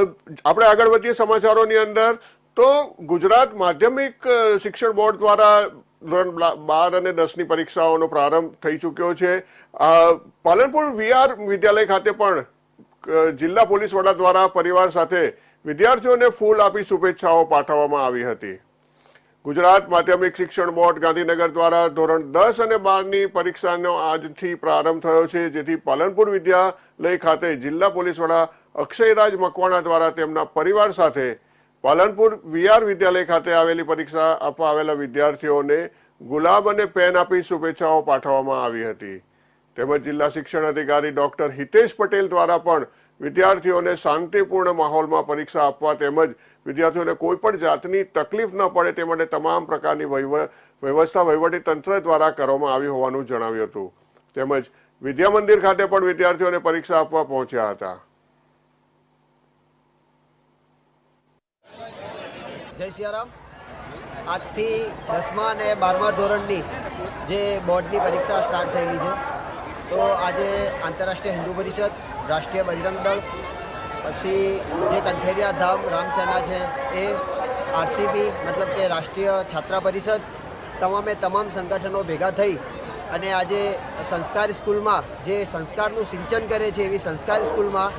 આપણે આગળ વધીએ સમાચારોની અંદર. તો ગુજરાત માધ્યમિક શિક્ષણ બોર્ડ દ્વારા ધોરણ બાર અને દસની પરીક્ષાઓનો પ્રારંભ થઈ ચૂક્યો છે. પાલનપુર વીઆર વિદ્યાલય ખાતે પણ જિલ્લા પોલીસ વડા દ્વારા પરિવાર સાથે વિદ્યાર્થીઓને ફૂલ આપી શુભેચ્છાઓ પાઠવવામાં આવી હતી. ગુજરાત માધ્યમિક શિક્ષણ બોર્ડ ગાંધીનગર દ્વારા ધોરણ દસ અને બારની પરીક્ષાનો આજથી પ્રારંભ થયો છે, જેથી પાલનપુર વિદ્યાલય ખાતે જિલ્લા પોલીસ વડા અક્ષયરાજ મકવાણા દ્વારા તેમના પરિવાર સાથે પાલનપુર વીઆર વિદ્યાલય ખાતે આવેલી પરીક્ષા આપવા આવેલા વિદ્યાર્થીઓને ગુલાબ અને પેન આપી શુભેચ્છાઓ પાઠવવામાં આવી હતી. તેમજ જિલ્લા શિક્ષણ અધિકારી ડોક્ટર હિતેશ પટેલ દ્વારા પણ વિદ્યાર્થીઓને શાંતિપૂર્ણ માહોલમાં પરીક્ષા આપવા તેમજ વિદ્યાર્થીઓને કોઈ પણ જાતની તકલીફ ન પડે તે માટે તમામ પ્રકારની વ્યવસ્થા વહીવટી તંત્ર દ્વારા કરવામાં આવી હોવાનું જણાવ્યું હતું. તેમજ વિદ્યા મંદિર ખાતે પણ વિદ્યાર્થીઓને પરીક્ષા આપવા પહોંચ્યા હતા. જય સિયારામ. આજથી દસમા અને બારમા ધોરણની જે બોર્ડની પરીક્ષા સ્ટાર્ટ થયેલી છે. તો આજે આંતરરાષ્ટ્રીય હિન્દુ પરિષદ, રાષ્ટ્રીય બજરંગ દળ, પછી જે કંથેરિયા ધામ, રામસેના છે, એ આરસીપી મતલબ કે રાષ્ટ્રીય છાત્રા પરિષદ, તમામે તમામ સંગઠનો ભેગા થઈ અને આજે સંસ્કાર સ્કૂલમાં જે સંસ્કારનું સિંચન કરે છે એવી સંસ્કાર સ્કૂલમાં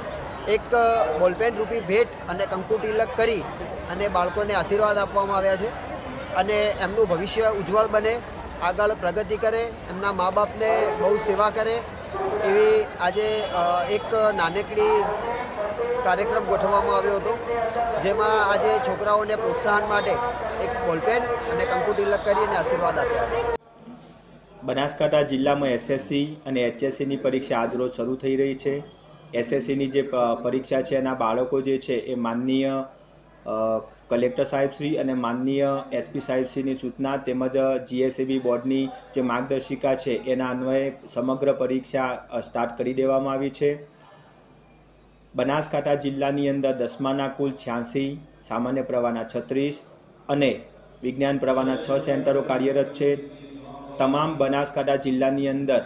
એક બોલપેન રૂપી ભેટ અને કંકુ કરી અને બાળકોને આશીર્વાદ આપવામાં આવ્યા છે અને એમનું ભવિષ્ય ઉજ્જવળ બને. આગળ પ્રગતિ કરે, એમના મા બાપને બહુ સેવા કરે. એવી આજે એક નાનકડી કાર્યક્રમ ગોઠવવામાં આવ્યો હતો, જેમાં આજે છોકરાઓને પ્રોત્સાહન માટે એક બોલપેન અને કંકુ તિલક કરી અને આશીર્વાદ આપ્યા બનાસકાંઠા જિલ્લામાં એસએસસી અને એચએસસીની પરીક્ષા આજરોજ શરૂ થઈ રહી છે. એસએસસીની જે પરીક્ષા છે એના બાળકો જે છે એ માનનીય કલેક્ટર સાહેબશ્રી અને માનનીય એસપી સાહેબશ્રીની સૂચના તેમજ જીએસએબી બોર્ડની જે માર્ગદર્શિકા છે એના અન્વયે સમગ્ર પરીક્ષા સ્ટાર્ટ કરી દેવામાં આવી છે. બનાસકાંઠા જિલ્લાની અંદર દસમાના કુલ છ્યાસી, સામાન્ય પ્રવાહના છત્રીસ અને વિજ્ઞાન પ્રવાહના છ સેન્ટરો કાર્યરત છે. તમામ બનાસકાંઠા જિલ્લાની અંદર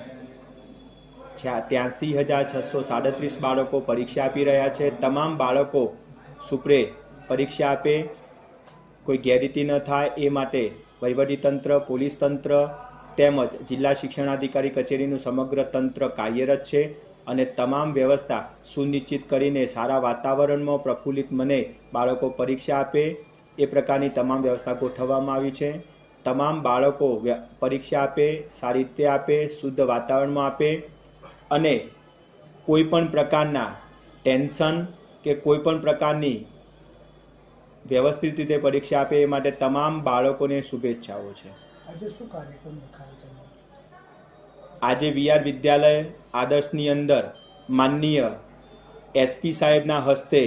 ત્યાંસી હજાર છસો સાડત્રીસ બાળકો પરીક્ષા આપી રહ્યા છે. તમામ બાળકો સુપ્રે પરીક્ષા આપે, કોઈ ગેરરીતિ ન થાય એ માટે વહીવટીતંત્ર પોલીસ તંત્ર તેમજ જિલ્લા શિક્ષણાધિકારી કચેરીનું સમગ્ર તંત્ર કાર્યરત છે અને તમામ વ્યવસ્થા સુનિશ્ચિત કરીને સારા વાતાવરણમાં પ્રફુલ્લિત મને બાળકો પરીક્ષા આપે એ પ્રકારની તમામ વ્યવસ્થા ગોઠવવામાં આવી છે. તમામ બાળકો પરીક્ષા આપે, સારી રીતે આપે, શુદ્ધ વાતાવરણમાં આપે અને કોઈ પણ પ્રકારના ટેન્શન કે કોઈ પણ પ્રકારની વ્યવસ્થિત રીતે પરીક્ષા આપે એ માટે તમામ બાળકોને શુભેચ્છાઓ છે. આજે શું કાર્યક્રમ રખાયો આજે વીઆર વિદ્યાલય આદર્શની અંદર માનનીય એસપી સાહેબના હસ્તે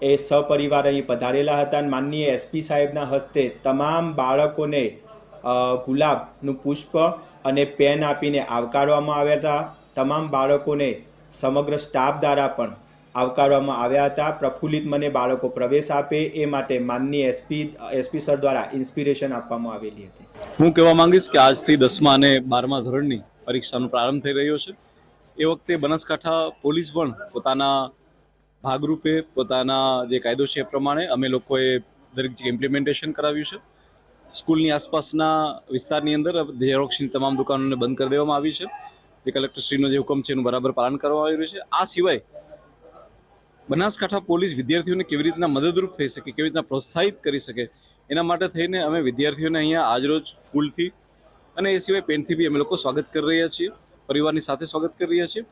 એ સપરિવાર અહીં પધારેલા હતા. અને માનનીય એસપી સાહેબના હસ્તે તમામ બાળકોને ગુલાબનું પુષ્પ અને પેન આપીને આવકારવામાં આવ્યા હતા. તમામ બાળકોને સમગ્ર સ્ટાફ દ્વારા પણ આવકારવામાં આવ્યા હતા. પ્રફુલ્લિત મને બાળકો પ્રવેશ આપે એ માટે માનનીય એસપી એસપી સર દ્વારા ઇન્સ્પિરેશન આપવામાં આવેલી હતી. હું કહેવા માંગીશ કે આજથી દસમા અને બારમા ધોરણની પરીક્ષાનો પ્રારંભ થઈ રહ્યો છે. એ વખતે બનાસકાંઠા પોલીસ પણ પોતાના ભાગરૂપે, પોતાના જે કાયદો છે એ પ્રમાણે અમે લોકોએ દરેક જગ્યાએ ઇમ્પ્લિમેન્ટેશન કરાવ્યું છે. સ્કૂલની આસપાસના વિસ્તારની અંદર ઝેરોક્ષની તમામ દુકાનોને બંધ કરી દેવામાં આવી છે. જે કલેક્ટરશ્રીનો જે હુકમ છે એનું બરાબર પાલન કરવામાં આવી રહ્યું છે. આ સિવાય બનાસકાંઠા પોલીસ વિદ્યાર્થીઓને કેવી રીતના મદદરૂપ થઈ શકે, કેવી રીતના પ્રોત્સાહિત કરી શકે, એના માટે થઈને અમે વિદ્યાર્થીઓને અહીંયા આજરોજ ફૂલથી અને એ સિવાય પેનથી બી અમે લોકો સ્વાગત કરી રહ્યા છીએ, પરિવારની સાથે સ્વાગત કરી રહ્યા છીએ.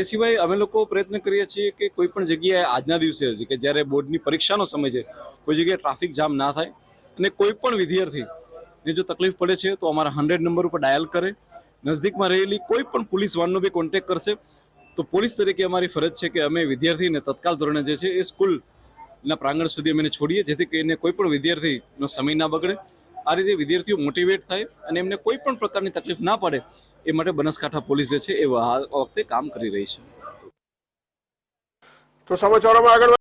એ સિવાય અમે લોકો પ્રયત્ન કરીએ છીએ કે કોઈ પણ જગ્યાએ આજના દિવસે કે જ્યારે બોર્ડની પરીક્ષાનો સમય છે, કોઈ જગ્યાએ ટ્રાફિક જામ ના થાય અને કોઈ પણ વિદ્યાર્થીને જો તકલીફ પડે છે તો અમારા હંડ્રેડ નંબર ઉપર ડાયલ કરે, નજદીકમાં રહેલી કોઈ પણ પોલીસ વાનનો બી કોન્ટેક કરશે તો પોલીસ તરીકે અમારી ફરજ છે કે અમે વિદ્યાર્થીને તત્કાલ ધોરણે જે છે એ સ્કૂલના પ્રાંગણ સુધી અમે છોડીએ, જેથી કરીને કોઈ પણ વિદ્યાર્થીનો સમય ના બગડે. આ રીતે વિદ્યાર્થીઓ મોટિવેટ થાય અને એમને કોઈ પણ પ્રકારની તકલીફ ના પડે એ માટે બનાસકાંઠા પોલીસ જે છે એ વખતે કામ કરી રહી છે. તો સમાચારોમાં આગળ